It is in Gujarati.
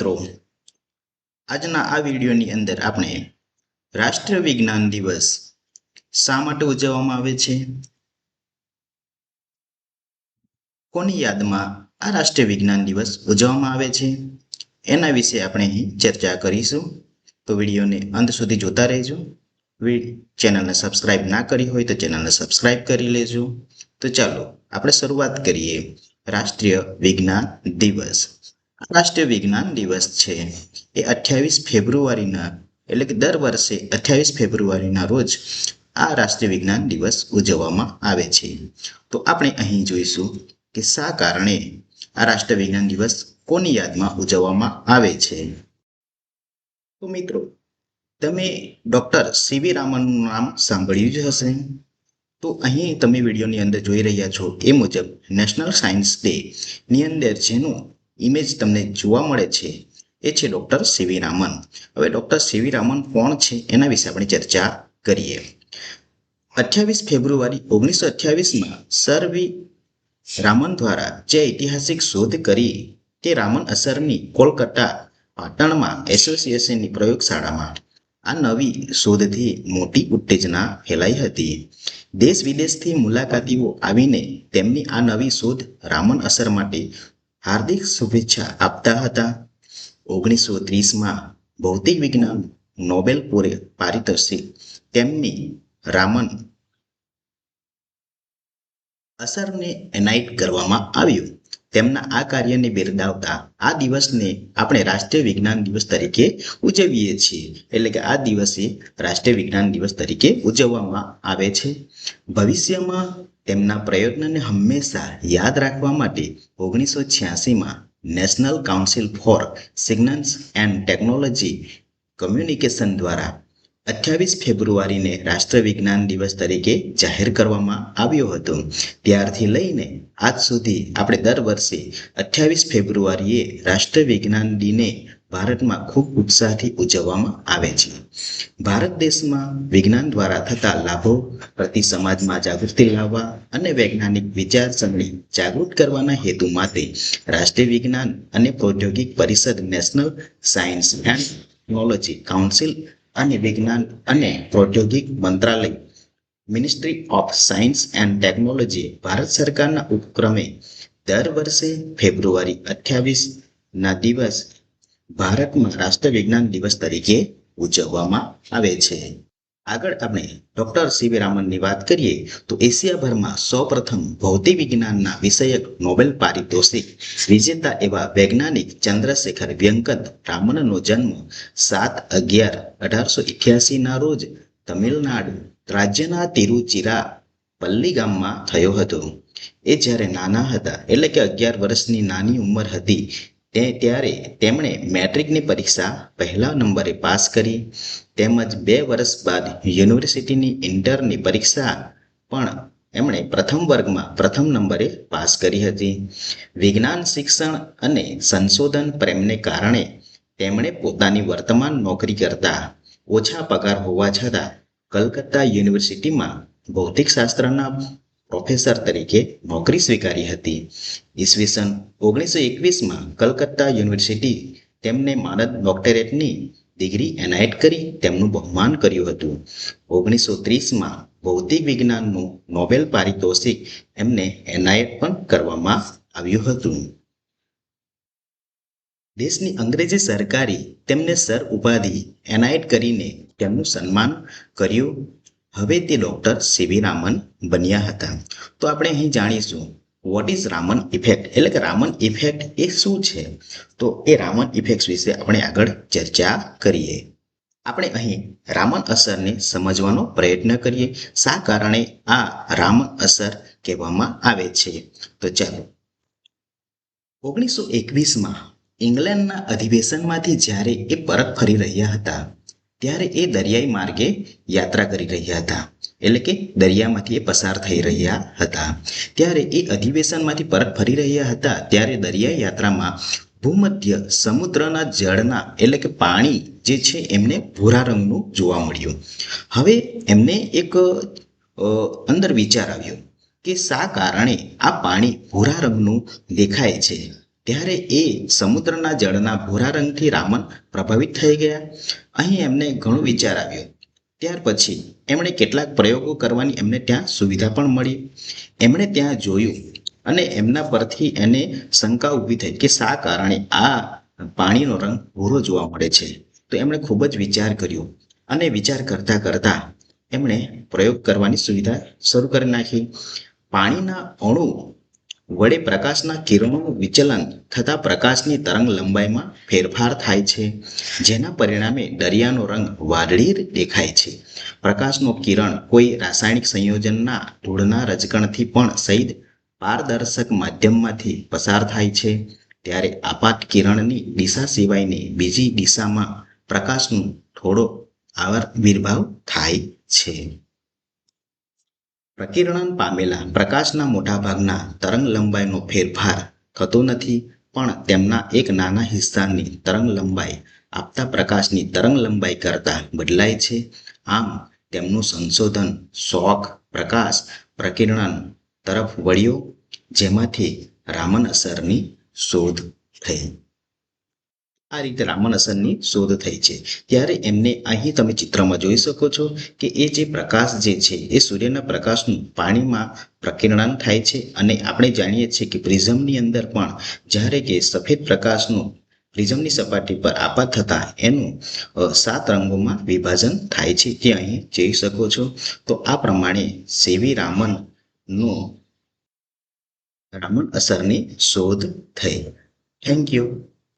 મિત્રો, આજના આ વિડીયોની અંદર આપણે રાષ્ટ્રીય વિજ્ઞાન દિવસ શા માટે ઉજવવામાં આવે છે? કોની યાદમાં આ રાષ્ટ્રીય વિજ્ઞાન દિવસ ઉજવવામાં આવે છે? એના વિશે આપણે અહીં ચર્ચા કરીશું. તો વિડીયોને અંત સુધી જોતા રહેજો. ચેનલને સબસ્ક્રાઇબ ના કરી હોય તો ચેનલને સબસ્ક્રાઇબ કરી લેજો. તો ચાલો, આપણે શરૂઆત કરીએ રાષ્ટ્રીય વિજ્ઞાન દિવસ. રાષ્ટ્રીય વિજ્ઞાન દિવસ છે. એ અઠ્યાવીસ ફેબ્રુઆરીના, એટલે કે દર વર્ષે અઠ્યાવીસ ફેબ્રુઆરીના રોજ આ રાષ્ટ્રીય વિજ્ઞાન દિવસ ઉજવવામાં આવે છે. તો આપણે અહીં જોઈશું કે શા કારણે આ રાષ્ટ્રીય વિજ્ઞાન દિવસ કોની યાદમાં ઉજવવામાં આવે છે. તો મિત્રો, તમે ડૉક્ટર સીવી રામનનું નામ સાંભળ્યું જ હશે. તો અહીં તમે વિડીયોની અંદર જોઈ રહ્યા છો એ મુજબ નેશનલ સાયન્સ ડે ની અંદર જેનું ઇમેજ તમને જોવા મળે છે, એ છે ડૉક્ટર સીવી રામન. હવે ડૉક્ટર સીવી રામન કોણ છે, એના વિશે આપણે ચર્ચા કરીએ. અઠ્યાવીસ ફેબ્રુઆરી ઓગણીસો અઠ્યાવીસમાં સર વી રામન દ્વારા જે ઐતિહાસિક શોધ કરી, તે રામન અસરની કોલકાતા પાટણમાં એસોસિએશનની પ્રયોગશાળામાં આ નવી શોધથી મોટી ઉત્તેજના ફેલાઈ હતી. દેશ વિદેશથી મુલાકાતીઓ આવીને તેમની આ નવી શોધ રામન અસર માટે હાર્દિક શુભેચ્છા આપતા હતા. ઓગણીસો ત્રીસમાં ભૌતિક વિજ્ઞાન નોબેલ પૂરે પારિતોષિક. તેમની રામન અસરને એનાઇટ કરવામાં આવ્યું. તેમના આ કાર્યને બિરદાવતા આ દિવસને આપણે રાષ્ટ્રીય વિજ્ઞાન દિવસ તરીકે ઉજવીએ છીએ. એટલે કે આ દિવસે રાષ્ટ્રીય વિજ્ઞાન દિવસ તરીકે ઉજવવામાં આવે છે. ભવિષ્યમાં તેમના પ્રયત્નને હંમેશા યાદ રાખવા માટે ઓગણીસો છ્યાસીમાં national council for signals and technology communication દ્વારા અઠ્યાવીસ ફેબ્રુઆરીને રાષ્ટ્રવિજ્ઞાન દિવસ તરીકે જાહેર કરવામાં આવ્યો હતો. ત્યારથી લઈને આજ સુધી આપણે દર વર્ષે અઠ્યાવીસ ફેબ્રુઆરીએ રાષ્ટ્રવિજ્ઞાન દિને ભારતમાં ખૂબ ઉત્સાહથી ઉજવવામાં આવે છે. ભારત દેશમાં વિજ્ઞાન દ્વારા થતા લાભો પ્રતિ સમાજમાં જાગૃતિ લાવવા અને વૈજ્ઞાનિક વિચારસરણી જાગૃત કરવાના હેતુ માટે રાષ્ટ્રીય વિજ્ઞાન અને પ્રૌદ્યોગિક પરિષદ, national science and technology council અને વિજ્ઞાન અને પ્રૌદ્યોગિક મંત્રાલય, ministry of science and technology Bharat સરકારના ઉપક્રમે દર વર્ષે ફેબ્રુઆરી અઠ્યાવીસ ના દિવસ ભારતમાં રાષ્ટ્રીય વિજ્ઞાન દિવસ તરીકે ઉજવવામાં આવે છે. આગળ આપણે ડોક્ટર સીવી રામનની વાત કરીએ, તો એશિયાભરમાં સૌપ્રથમ ભૌતિક વિજ્ઞાનના વિષયક નોબેલ પારિતોષિક વિજેતા એવા વૈજ્ઞાનિક ચંદ્રશેખર વ્યંકત રામનનો જન્મ સાત અગિયાર અઢારસો ના રોજ તમિલનાડુ રાજ્યના તિરુચિરા પલ્લી ગામમાં થયો હતો. એ જ્યારે નાના હતા, એટલે કે અગિયાર વર્ષની નાની ઉંમર હતી તે ત્યારે તેમણે મેટ્રિકની પરીક્ષા પહેલા નંબરે પાસ કરી. તેમજ બે વર્ષ બાદ યુનિવર્સિટીની ઇન્ટરની પરીક્ષા પણ એમણે પ્રથમ વર્ગમાં પ્રથમ નંબરે પાસ કરી હતી. વિજ્ઞાન, શિક્ષણ અને સંશોધન પ્રેમને કારણે તેમણે પોતાની વર્તમાન નોકરી કરતા ઓછા પગાર હોવા છતાં કલકત્તા યુનિવર્સિટીમાં ભૌતિકશાસ્ત્રના પ્રોફેસર તરીકે નોકરી સ્વીકારી હતી. ઈસવીસન ઓગણીસો એકવીસમાં કલકત્તા યુનિવર્સિટી તેમને માનદ ડોક્ટરેટની ડિગ્રી એનાયત કરી તેમનું બહુમાન કર્યું હતું. ઓગણીસો ત્રીસમાં ભૌતિક વિજ્ઞાનનું નોબેલ પારિતોષિક એમને એનાયત પણ કરવામાં આવ્યું હતું. દેશની અંગ્રેજી સરકારી તેમને સર ઉપાધિ એનાયત કરીને તેમનું સન્માન કર્યું હવે તે ડૉક્ટર સીવી રામન બન્યા હતા. તો આપણે અહીં જાણીશું વોટ ઇઝ રામન ઇફેક્ટ એટલે કે રામન ઇફેક્ટ એ શું છે? તો એ રામન ઇફેક્ટ વિશે આપણે આગળ ચર્ચા કરીએ. આપણે અહીં રામન અસરને સમજવાનો પ્રયત્ન કરીએ. શા કારણે આ રામન અસર કહેવામાં આવે છે? તો ચાલો. ઓગણીસો એકવીસમાં ઇંગ્લેન્ડના અધિવેશનમાંથી જ્યારે એ પરત ફરી રહ્યા હતા ત્યારે એ દરિયાઈ માર્ગે યાત્રા કરી રહ્યા હતા. એટલે કે દરિયામાંથી એ પસાર થઈ રહ્યા હતા. ત્યારે એ અધિવેશનમાંથી પરત ફરી રહ્યા હતા. ત્યારે દરિયાઈ યાત્રામાં ભૂમધ્ય સમુદ્રના જળના એટલે કે પાણી જે છે એમને ભૂરા રંગનું જોવા મળ્યું. હવે એમને એક અંદર વિચાર આવ્યો કે શા કારણે આ પાણી ભૂરા રંગનું દેખાય છે? ત્યારે એ સમુદ્રના જળના ભૂરા રંગથી રામન પ્રભાવિત થઈ ગયા. અહીં એમને ઘણો વિચાર આવ્યો. ત્યાર પછી એમણે કેટલાક પ્રયોગો કરવાની એમને ત્યાં સુવિધા પણ મળી. એમણે ત્યાં જોયું અને એમના પરથી એને શંકા ઊભી થઈ કે શા કારણે આ પાણીનો રંગ ભૂરો જોવા મળે છે. તો એમણે ખૂબ જ વિચાર કર્યો અને વિચાર કરતા કરતા એમણે પ્રયોગ કરવાની સુવિધા શરૂ કરી નાખી. પાણીના અણુ વડે પ્રકાશના કિરણોનું વિચલન થતા પ્રકાશની તરંગ લંબાઈમાં ફેરફાર થાય છે. જેના પરિણામે દરિયાનો રંગ વાદળી દેખાય છે. પ્રકાશનો કિરણ કોઈ રાસાયણિક સંયોજનના ધૂળના રજકણથી પણ સહિત પારદર્શક માધ્યમમાંથી પસાર થાય છે. ત્યારે આપાત કિરણની દિશા સિવાયની બીજી દિશામાં પ્રકાશનું થોડો આવિર્ભાવ થાય છે. પ્રકિરણન પામેલા પ્રકાશના મોટાભાગના તરંગ લંબાઈનો ફેરફાર થતો નથી, પણ તેમના એક નાના હિસ્સાની તરંગ લંબાઈ આપતા પ્રકાશની તરંગ લંબાઈ કરતાં બદલાય છે. આમ, તેમનું સંશોધન શોખ પ્રકાશ, પ્રકિરણન તરફ વળ્યો, જેમાંથી રામન અસરની શોધ થઈ. આ રીતે રામન અસરની શોધ થઈ છે. ત્યારે એમને અહીં તમે ચિત્રમાં જોઈ શકો છો કે એ જે પ્રકાશ જે છે, એ સૂર્યના પ્રકાશનું પાણીમાં પ્રકિરણન થાય છે અને આપણે જાણીએ છીએ કે પ્રિઝમની અંદર પણ જ્યારે કે સફેદ પ્રકાશનું પ્રિઝમની સપાટી પર આપાત થતાં એનું સાત રંગોમાં વિભાજન થાય છે. જે અહીં જોઈ શકો છો? તો આ પ્રમાણે સેવી રામનનો રામન અસરની શોધ થઈ. Thank you